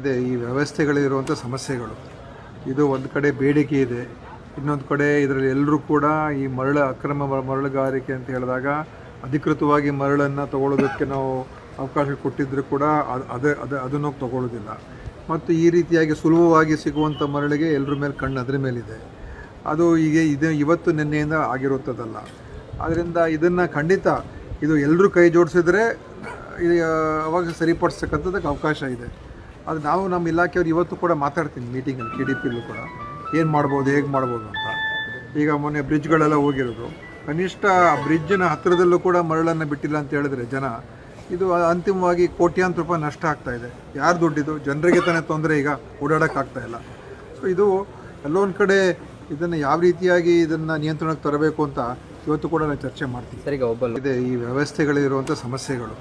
ಇದೆ, ಈ ವ್ಯವಸ್ಥೆಗಳಿರುವಂಥ ಸಮಸ್ಯೆಗಳು. ಇದು ಒಂದು ಕಡೆ ಬೇಡಿಕೆ ಇದೆ. ಇನ್ನೊಂದು ಕಡೆ ಇದರಲ್ಲಿ ಎಲ್ಲರೂ ಕೂಡ ಈ ಮರಳ ಅಕ್ರಮ ಮರಳುಗಾರಿಕೆ ಅಂತ ಹೇಳಿದಾಗ ಅಧಿಕೃತವಾಗಿ ಮರಳನ್ನು ತಗೊಳ್ಳೋದಕ್ಕೆ ನಾವು ಅವಕಾಶ ಕೊಟ್ಟಿದ್ದರೂ ಕೂಡ ಅದು, ಅದೇ, ಅದು, ಅದನ್ನು ತಗೊಳ್ಳೋದಿಲ್ಲ ಮತ್ತು ಈ ರೀತಿಯಾಗಿ ಸುಲಭವಾಗಿ ಸಿಗುವಂಥ ಮರಳಿಗೆ ಎಲ್ಲರ ಮೇಲೆ ಕಣ್ಣು ಅದರ ಮೇಲಿದೆ. ಅದು ಈಗ ಇದು ಇವತ್ತು ನಿನ್ನೆಯಿಂದ ಆಗಿರುತ್ತದಲ್ಲ. ಆದ್ದರಿಂದ ಇದನ್ನು ಖಂಡಿತ ಇದು ಎಲ್ಲರೂ ಕೈ ಜೋಡಿಸಿದ್ರೆ ಅವಾಗ ಸರಿಪಡಿಸ್ತಕ್ಕಂಥದ್ದಕ್ಕೆ ಅವಕಾಶ ಇದೆ. ಅದು ನಾವು ನಮ್ಮ ಇಲಾಖೆಯವ್ರು ಇವತ್ತು ಕೂಡ ಮಾತಾಡ್ತೀನಿ ಮೀಟಿಂಗಲ್ಲಿ ಕೆ ಡಿ ಪಿಲ್ಲೂ ಕೂಡ. ಏನು ಮಾಡ್ಬೋದು ಹೇಗೆ ಮಾಡ್ಬೋದು ಅಂತ. ಈಗ ಮೊನ್ನೆ ಬ್ರಿಡ್ಜ್ಗಳೆಲ್ಲ ಹೋಗಿರೋದು. ಕನಿಷ್ಠ ಆ ಬ್ರಿಡ್ಜಿನ ಹತ್ತಿರದಲ್ಲೂ ಕೂಡ ಮರಳನ್ನು ಬಿಟ್ಟಿಲ್ಲ ಅಂತ ಹೇಳಿದ್ರೆ ಜನ ಇದು ಅಂತಿಮವಾಗಿ ಕೋಟ್ಯಾಂತರ ರೂಪಾಯಿ ನಷ್ಟ ಆಗ್ತಾ ಇದೆ. ಯಾರು ದುಡ್ಡಿದು? ಜನರಿಗೆ ತಾನೇ ತೊಂದರೆ ಈಗ ಓಡಾಡೋಕ್ಕಾಗ್ತಾ ಇಲ್ಲ. ಸೊ ಇದು ಎಲ್ಲೊಂದು ಕಡೆ ಇದನ್ನು ಯಾವ ರೀತಿಯಾಗಿ ಇದನ್ನು ನಿಯಂತ್ರಣಕ್ಕೆ ತರಬೇಕು ಅಂತ ಇವತ್ತು ಕೂಡ ನಾನು ಚರ್ಚೆ ಮಾಡ್ತೀನಿ. ಸರಿ ಈಗ ಒಬ್ಬ ಇದೆ ಈ ವ್ಯವಸ್ಥೆಗಳಿರುವಂಥ ಸಮಸ್ಯೆಗಳು.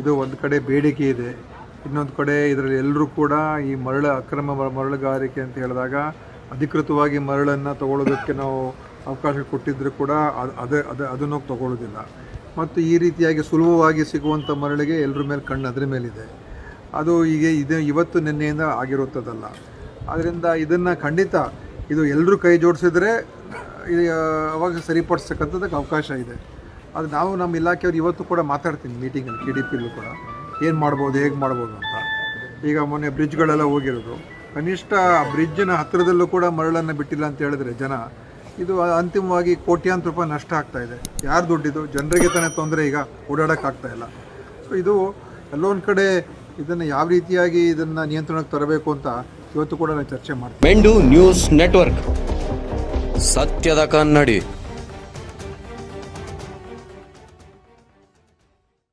ಇದು ಒಂದು ಕಡೆ ಬೇಡಿಕೆ ಇದೆ. ಇನ್ನೊಂದು ಕಡೆ ಇದರಲ್ಲಿ ಎಲ್ಲರೂ ಕೂಡ ಈ ಮರಳ ಅಕ್ರಮ ಮರಳುಗಾರಿಕೆ ಅಂತ ಹೇಳಿದಾಗ ಅಧಿಕೃತವಾಗಿ ಮರಳನ್ನು ತಗೊಳ್ಳೋದಕ್ಕೆ ನಾವು ಅವಕಾಶ ಕೊಟ್ಟಿದ್ದರೂ ಕೂಡ ಅದು, ಅದೇ, ಅದು, ಅದನ್ನು ತಗೊಳ್ಳೋದಿಲ್ಲ ಮತ್ತು ಈ ರೀತಿಯಾಗಿ ಸುಲಭವಾಗಿ ಸಿಗುವಂಥ ಮರಳಿಗೆ ಎಲ್ಲರ ಮೇಲೆ ಕಣ್ಣು ಅದರ ಮೇಲಿದೆ. ಅದು ಈಗ ಇದು, ಇವತ್ತು ನಿನ್ನೆಯಿಂದ ಆಗಿರುತ್ತದಲ್ಲ ಆದ್ದರಿಂದ ಇದನ್ನು ಖಂಡಿತ ಇದು ಎಲ್ಲರೂ ಕೈ ಜೋಡಿಸಿದ್ರೆ ಇದು ಅವಾಗ ಸರಿಪಡಿಸ್ತಕ್ಕಂಥದ್ದಕ್ಕೆ ಅವಕಾಶ ಇದೆ. ಅದು ನಾವು ನಮ್ಮ ಇಲಾಖೆಯವ್ರು ಇವತ್ತು ಕೂಡ ಮಾತಾಡ್ತೀನಿ ಮೀಟಿಂಗಲ್ಲಿ ಕೆ ಡಿ ಪಿಲ್ಲೂ ಕೂಡ. ಏನು ಮಾಡ್ಬೋದು, ಹೇಗೆ ಮಾಡ್ಬೋದು ಅಂತ. ಈಗ ಮೊನ್ನೆ ಬ್ರಿಡ್ಜ್ಗಳೆಲ್ಲ ಹೋಗಿರೋದು. ಕನಿಷ್ಠ ಆ ಬ್ರಿಡ್ಜಿನ ಹತ್ತಿರದಲ್ಲೂ ಕೂಡ ಮರಳನ್ನು ಬಿಟ್ಟಿಲ್ಲ ಅಂತ ಹೇಳಿದ್ರೆ ಜನ, ಇದು ಅಂತಿಮವಾಗಿ ಕೋಟ್ಯಾಂತರ ರೂಪಾಯಿ ನಷ್ಟ ಆಗ್ತಾ ಇದೆ. ಯಾರು ದುಡ್ಡಿದು? ಜನರಿಗೆ ತಾನೇ ತೊಂದರೆ ಈಗ ಓಡಾಡೋಕ್ಕಾಗ್ತಾ ಇಲ್ಲ. ಸೊ ಇದು ಎಲ್ಲೊಂದು ಕಡೆ ಇದನ್ನು ಯಾವ ರೀತಿಯಾಗಿ ಇದನ್ನು ನಿಯಂತ್ರಣಕ್ಕೆ ತರಬೇಕು ಅಂತ ಇವತ್ತು ಕೂಡ ನಾನು ಚರ್ಚೆ ಮಾಡ್ತೀನಿ. ಮೆಂಡು ನ್ಯೂಸ್ ನೆಟ್ವರ್ಕ್. ಸತ್ಯದ ಕನ್ನಡಿ.